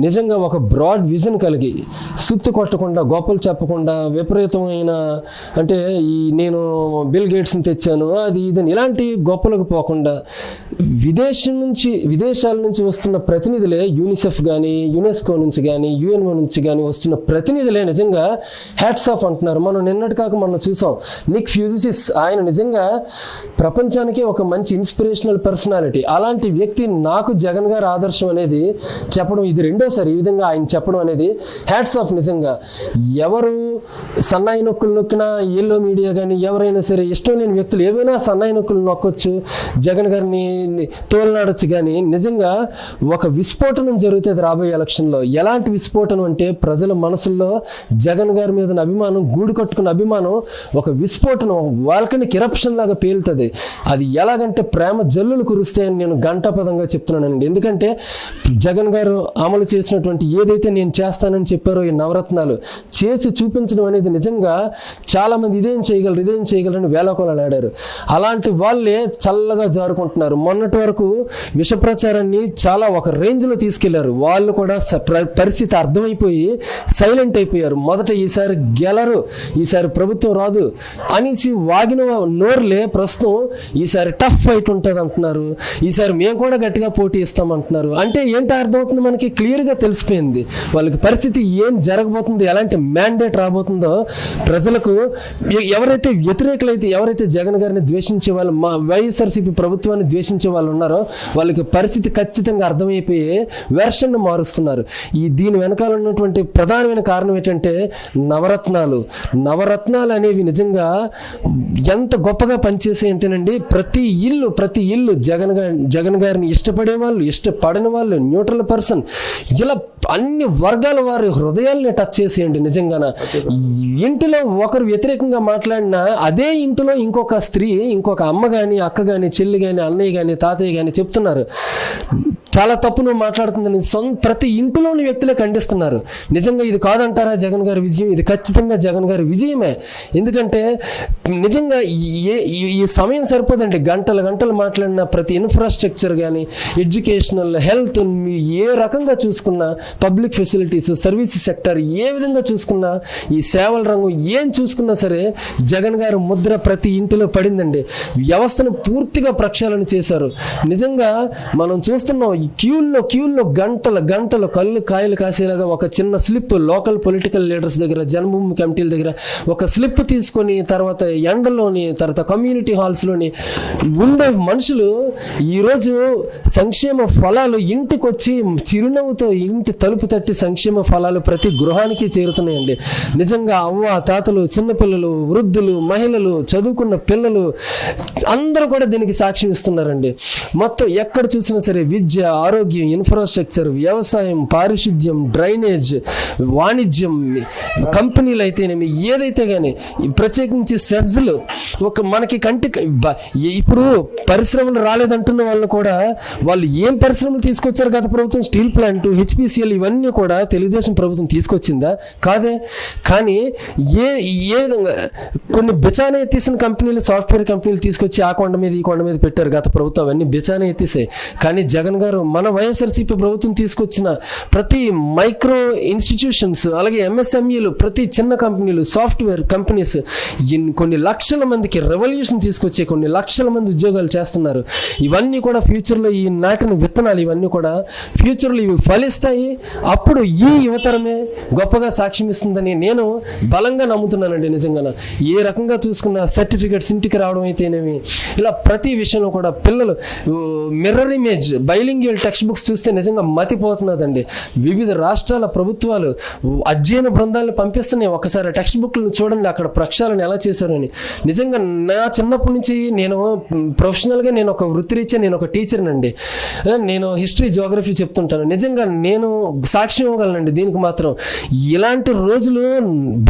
నిజంగా ఒక broad vision కలిగి సుత్తు కొట్టకుండా గొప్పలు చెప్పకుండా విపరీతమైన అంటే ఈ నేను బిల్ గేట్స్ని తెచ్చాను అది ఇది ఇలాంటి గొప్పలకు పోకుండా విదేశం నుంచి విదేశాల నుంచి వస్తున్న ప్రతినిధులే యూనిసెఫ్ కానీ యునెస్కో నుంచి కానీ యుఎన్ఓ నుంచి కానీ వస్తున్న ప్రతినిధులే నిజంగా హ్యాట్స్ ఆఫ్ అంటున్నారు. మనం నిన్నటి కాక మనం చూసాం నిక్ ఫ్యూజిసిస్ ఆయన నిజంగా ప్రపంచానికి ఒక మంచి ఇన్స్పిరేషనల్ పర్సనాలిటీ అలాంటి వ్యక్తి నాకు జగన్ గారు ఆదర్శం అనేది చెప్పడం ఇది రెండో రెండోసారి ఈ విధంగా ఆయన చెప్పడం అనేది హ్యాట్స్ ఆఫ్ నిజంగా. ఎవరు సన్నాయి నొక్కులు నొక్కినా ఎల్లో మీడియా కానీ ఎవరైనా సరే ఇష్టం లేని వ్యక్తులు ఏవైనా సన్నాయి నొక్కులు నొక్కొచ్చు జగన్ గారిని తోలనాడొచ్చు కానీ నిజంగా ఒక విస్ఫోటనం జరుగుతుంది రాబోయే ఎలక్షన్లో. ఎలాంటి విస్ఫోటనం అంటే ప్రజల మనసుల్లో జగన్ గారి మీద అభిమానం గూడు కట్టుకున్న అభిమానం ఒక విస్ఫోటనం వాల్కనిక్ ఇరప్షన్ లాగా పేలుతుంది. అది ఎలాగంటే ప్రేమ జల్లులు కురుస్తాయని నేను గంటాపదంగా చెప్తున్నానండి. ఎందుకంటే జగన్ గారు అమలు చేసినటువంటి ఏదైతే నేను చేస్తానని చెప్పారో ఈ నవరత్నాలు చేసి చూపించడం అనేది నిజంగా చాలామంది ఇదేం చేయగలరు ఇదేం చేయగలరని వేలకోలాలు ఆడారు. అలాంటి వాళ్ళే చల్లగా జారుకుంటున్నారు. మొన్నటి వరకు విష ప్రచారాన్ని చాలా ఒక రేంజ్లో తీసుకెళ్ళారు. వాళ్ళు కూడా పరిస్థితి అర్థమైపోయి సైలెంట్ అయిపోయారు. మొదట ఈసారి గెలరు ఈసారి ప్రభుత్వం రాదు. అనేసి వాగిన నోర్లే ప్రస్తుతం ఈసారి టఫ్ ఫైట్ ఉంటుంది అంటున్నారు ఈసారి మేము కూడా గట్టిగా పోటీ ఇస్తామంటున్నారు. అంటే ఏంటి అర్థమవుతుంది మనకి? క్లియర్ క్లియర్గా తెలిసిపోయింది. వాళ్ళకి పరిస్థితి ఏం జరగబోతుందో ఎలాంటి మ్యాండేట్ రాబోతుందో ప్రజలకు ఎవరైతే వ్యతిరేకులైతే ఎవరైతే జగన్ గారిని ద్వేషించే వాళ్ళు మా వైఎస్ఆర్సీపీ ప్రభుత్వాన్ని ద్వేషించే వాళ్ళు ఉన్నారో వాళ్ళకి పరిస్థితి ఖచ్చితంగా అర్థమైపోయి వెర్షన్ మారుస్తున్నారు. ఈ దీని వెనకాల ఉన్నటువంటి ప్రధానమైన కారణం ఏంటంటే నవరత్నాలు. నవరత్నాలు అనేవి నిజంగా ఎంత గొప్పగా పనిచేసే అంటేనండి ప్రతి ఇల్లు ప్రతి ఇల్లు జగన్ గారి జగన్ గారిని ఇష్టపడే వాళ్ళు ఇష్టపడని వాళ్ళు న్యూట్రల్ పర్సన్. ఇలా అన్ని వర్గాల వారి హృదయాల్ని టచ్ చేసేయండి నిజంగాన. ఇంటిలో ఒకరు వ్యతిరేకంగా మాట్లాడినా అదే ఇంటిలో ఇంకొక స్త్రీ ఇంకొక అమ్మ కానీ అక్క కానీ చెల్లి కానీ అన్నయ్య కానీ తాతయ్య కానీ చెప్తున్నారు. చాలా తప్పు నువ్వు మాట్లాడుతుందని సొంత ప్రతి ఇంటిలోని వ్యక్తులే ఖండిస్తున్నారు. నిజంగా ఇది కాదంటారా జగన్ గారి విజయం? ఇది ఖచ్చితంగా జగన్ గారి విజయమే. ఎందుకంటే నిజంగా ఈ- ఏ ఈ- సమయం సరిపోదండి. గంటలు గంటలు మాట్లాడిన ప్రతి ఇన్ఫ్రాస్ట్రక్చర్ కానీ ఎడ్యుకేషనల్ హెల్త్ ఏ రకంగా చూసుకున్నా పబ్లిక్ ఫెసిలిటీస్ సర్వీస్ సెక్టర్ ఏ విధంగా చూసుకున్నా ఈ సేవల రంగం ఏం చూసుకున్నా సరే జగన్ గారు ముద్ర ప్రతి ఇంటిలో పడిందండి. వ్యవస్థను పూర్తిగా ప్రక్షాళన చేశారు. నిజంగా మనం చూస్తున్నాం క్యూల్లో క్యూల్లో గంటల గంటలు కళ్ళు కాయలు కాసేలాగా ఒక చిన్న స్లిప్ లోకల్ పొలిటికల్ లీడర్స్ దగ్గర జన్మభూమి కమిటీల దగ్గర ఒక స్లిప్ తీసుకొని తర్వాత ఎండలోని తర్వాత కమ్యూనిటీ హాల్స్లోని ఉండే మనుషులు ఈరోజు సంక్షేమ ఫలాలు ఇంటికి వచ్చి చిరునవ్వుతో ఇంటి తలుపు తట్టి సంక్షేమ ఫలాలు ప్రతి గృహానికి చేరుతున్నాయండి. నిజంగా అవ్వ తాతలు చిన్నపిల్లలు వృద్ధులు మహిళలు చదువుకున్న పిల్లలు అందరూ కూడా దీనికి సాక్ష్యం ఇస్తున్నారండి. మొత్తం ఎక్కడ చూసినా సరే విద్య ఆరోగ్యం ఇన్ఫ్రాస్ట్రక్చర్ వ్యవసాయం పారిశుద్ధ్యం డ్రైనేజ్ వాణిజ్యం కంపెనీలు అయితేనేమి ఏదైతే కానీ ప్రత్యేకించి సెజ్లు ఒక మనకి కంటి ఇప్పుడు పరిశ్రమలు రాలేదంటున్న వాళ్ళు కూడా వాళ్ళు ఏం పరిశ్రమలు తీసుకొచ్చారు గత ప్రభుత్వం? స్టీల్ ప్లాంట్ హెచ్పిసిఎల్ ఇవన్నీ కూడా తెలుగుదేశం ప్రభుత్వం తీసుకొచ్చిందా? కాదే. కానీ ఏ ఏ విధంగా కొన్ని బిచానే తీసిన కంపెనీలు సాఫ్ట్వేర్ కంపెనీలు తీసుకొచ్చి ఆ కొండ మీద ఈ కొండ మీద పెట్టారు గత ప్రభుత్వం. అవన్నీ బిచానే తీసే. కానీ జగన్ గారు మన వైఎస్ఆర్సీపీ ప్రభుత్వం తీసుకొచ్చిన ప్రతి మైక్రో ఇన్స్టిట్యూషన్స్ అలాగే ఎంఎస్ఎంఈలు ప్రతి చిన్న కంపెనీలు సాఫ్ట్వేర్ కంపెనీస్ కొన్ని లక్షల మందికి రెవల్యూషన్ తీసుకొచ్చే కొన్ని లక్షల మంది ఉద్యోగాలు చేస్తున్నారు. ఇవన్నీ కూడా ఫ్యూచర్లో ఈ నాటిన విత్తనాలు ఇవన్నీ కూడా ఫ్యూచర్లో ఇవి ఫలిస్తాయి. అప్పుడు ఈ యువతరమే గొప్పగా సాక్ష్యం ఇస్తుందని నేను బలంగా నమ్ముతున్నానండి నిజంగా ఏ రకంగా చూసుకున్న సర్టిఫికెట్స్ ఇంటికి రావడం అయితేనేమి ఇలా ప్రతి విషయంలో కూడా పిల్లలు మిర్రర్ ఇమేజ్ బైలింగ్ బైలింగ్యువల్ టెక్స్ట్ బుక్స్ చూస్తే నిజంగా మతిపోతున్నదండి. వివిధ రాష్ట్రాల ప్రభుత్వాలు అధ్యయన బృందాలను పంపిస్తున్నాయి. ఒకసారి టెక్స్ట్ బుక్లను చూడండి అక్కడ ప్రక్షాళన ఎలా చేశారని నిజంగా నా చిన్నప్పటి నుంచి నేను ప్రొఫెషనల్గా నేను ఒక వృత్తిరీత్యా నేను ఒక టీచర్నండి. నేను హిస్టరీ జోగ్రఫీ చెప్తుంటాను. నిజంగా నేను సాక్ష్యం ఇవ్వగలనండి దీనికి మాత్రం. ఇలాంటి రోజులు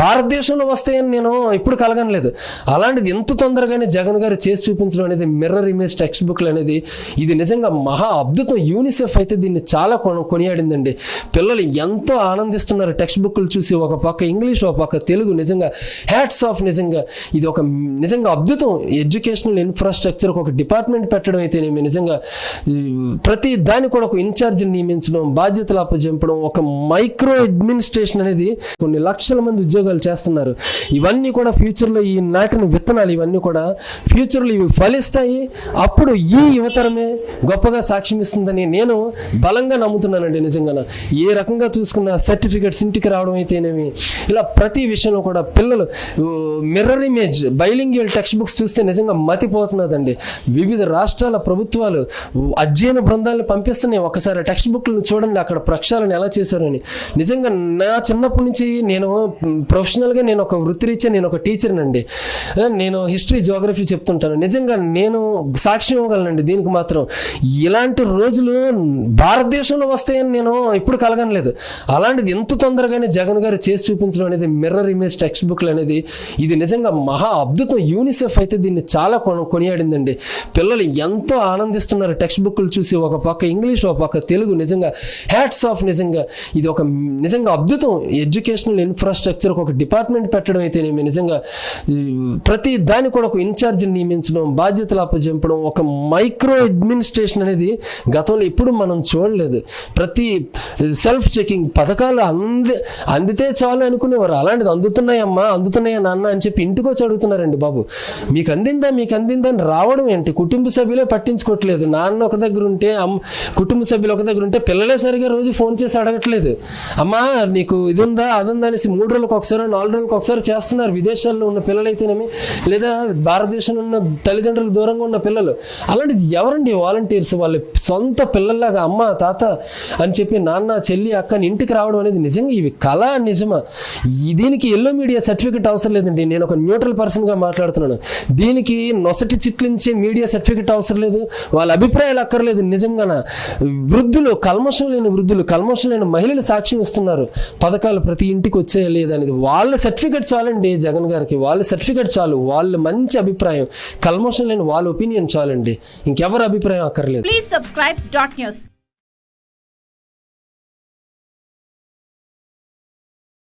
భారతదేశంలో వస్తాయని నేను ఇప్పుడు కలగనలేదు. అలాంటిది ఎంత తొందరగానే జగన్ గారు చేసి చూపించడం అనేది మిర్రర్ ఇమేజ్ టెక్స్ట్ బుక్లు అనేది ఇది నిజంగా మహా అద్భుతం. యూనిసెఫ్ అయితే దీన్ని చాలా కొన కొనియాడిందండి. పిల్లలు ఎంతో ఆనందిస్తున్నారు టెక్స్ట్ బుక్లు చూసి. ఒక పక్క ఇంగ్లీష్ ఒక పక్క తెలుగు నిజంగా. హ్యాట్స్ ఆఫ్ నిజంగా. ఇది ఒక నిజంగా అద్భుతం. ఎడ్యుకేషనల్ ఇన్ఫ్రాస్ట్రక్చర్ ఒక డిపార్ట్మెంట్ పెట్టడం అయితేనేమి నిజంగా ప్రతి దాన్ని కూడా ఒక ఇన్ఛార్జిని నియమించడం బాధ్యతలు అప్పజెంపడం ఒక మైక్రో అడ్మినిస్ట్రేషన్ అనేది కొన్ని లక్షల మంది ఉద్యోగాలు చేస్తున్నారు. ఇవన్నీ కూడా ఫ్యూచర్లో ఈ నాటిన విత్తనాలు ఇవన్నీ కూడా ఫ్యూచర్లో ఇవి ఫలిస్తాయి. అప్పుడు ఈ యువతరమే గొప్పగా సాక్ష్యం ఇస్తుందని నేను బలంగా నమ్ముతున్నానండి నిజంగా ఏ రకంగా చూసుకున్న సర్టిఫికెట్స్ ఇంటికి రావడం అయితేనేమి ఇలా ప్రతి విషయంలో కూడా పిల్లలు mirror image bilingual text books చూస్తే నిజంగా మతిపోతున్నదండి. వివిధ రాష్ట్రాల ప్రభుత్వాలు అధ్యయన బృందాలను పంపిస్తున్నాయి. ఒకసారి టెక్స్ట్ బుక్లను చూడండి అక్కడ ప్రక్షాళన ఎలా చేశారని. నిజంగా నా చిన్నప్పటి నుంచి నేను ప్రొఫెషనల్గా నేను ఒక వృత్తిరీత్యా నేను ఒక టీచర్నండి. నేను హిస్టరీ జియోగ్రఫీ చెప్తుంటాను. నిజంగా నేను సాక్ష్యం ఇవ్వగలనండి దీనికి మాత్రం. ఇలాంటి రోజులు భారతదేశంలో వస్తాయని నేను ఇప్పుడు కలగనలేదు అలాంటిది ఎంత తొందరగానే జగన్ గారు చేసి చూపించడం అనేది మిర్రర్ ఇమేజ్ టెక్స్ట్ బుక్లు అనేది ఇది నిజంగా మహా అద్భుతం. యూనిసెఫ్ అయితే దీన్ని చాలా కొన కొనియాడిందండి. పిల్లలు ఎంతో ఆనందిస్తున్నారు టెక్స్ట్ బుక్లు చూసి. ఒక పక్క ఇంగ్లీష్ ఒక పక్క తెలుగు నిజంగా. హ్యాట్స్ ఆఫ్ నిజంగా. ఇది ఒక నిజంగా అద్భుతం. ఎడ్యుకేషనల్ ఇన్ఫ్రాస్ట్రక్చర్ ఒక డిపార్ట్మెంట్ పెట్టడం అయితేనేమి నిజంగా ప్రతి దాని కూడా ఒక ఇన్ఛార్జ్ నియమించడం బాధ్యతలు అప్పజెంపడం ఒక మైక్రో అడ్మినిస్ట్రేషన్ అనేది గతంలో ఎప్పుడు మనం చూడలేదు. ప్రతి సెల్ఫ్ చెకింగ్ పథకాలు అంది అందితే చాలు అనుకునేవారు. అలాంటిది అందుతున్నాయమ్మా అందుతున్నాయా నాన్న అని చెప్పి ఇంటికి వచ్చి అడుగుతున్నారండి బాబు. మీకు అందిందా మీకు అందిందా అని రావడం ఏంటి? కుటుంబ సభ్యులే పట్టించుకోవట్లేదు. నాన్న ఒక దగ్గర ఉంటే అమ్మ కుటుంబ సభ్యులు ఒక దగ్గర ఉంటే పిల్లలే సరిగా రోజు ఫోన్ చేసి అడగట్లేదు. అమ్మా నీకు ఇది ఉందా అది ఉందా అనేసి మూడు రోజులకు ఒకసారి నాలుగు రోజులకు ఒకసారి చేస్తున్నారు. విదేశాల్లో ఉన్న పిల్లలైతేనేమి? లేదా భారతదేశంలో ఉన్న తల్లిదండ్రులు దూరంగా ఉన్న పిల్లలు? అలాంటిది ఎవరండి వాలంటీర్స్ వాళ్ళ సొంత పిల్లల్లాగా అమ్మ తాత అని చెప్పి నాన్న చెల్లి అక్కని ఇంటికి రావడం అనేది నిజంగా ఇవి కళ నిజమా? దీనికి ఎల్లో మీడియా సర్టిఫికెట్ అవసరం లేదండి. నేను ఒక న్యూట్రల్ పర్సన్గా మాట్లాడుతున్నాను. దీనికి నొసటి చిట్లించే మీడియా సర్టిఫికెట్ అవసరం లేదు. వాళ్ళ అభిప్రాయాలు అక్కర్లేదు నిజంగాన? వృద్ధులు కల్మషం లేని వృద్ధులు కల్మషం లేని మహిళలు సాక్ష్యం ఇస్తున్నారు. పథకాలు ప్రతి ఇంటికి వచ్చే లేదనేది వాళ్ళ సర్టిఫికెట్ చాలండి జగన్ గారికి. వాళ్ళ సర్టిఫికెట్ చాలు. వాళ్ళ మంచి అభిప్రాయం. కల్మషం లేని వాళ్ళ ఒపీనియన్ చాలండి. ఇంకెవరి అభిప్రాయం అక్కర్లేదు. Please subscribe News.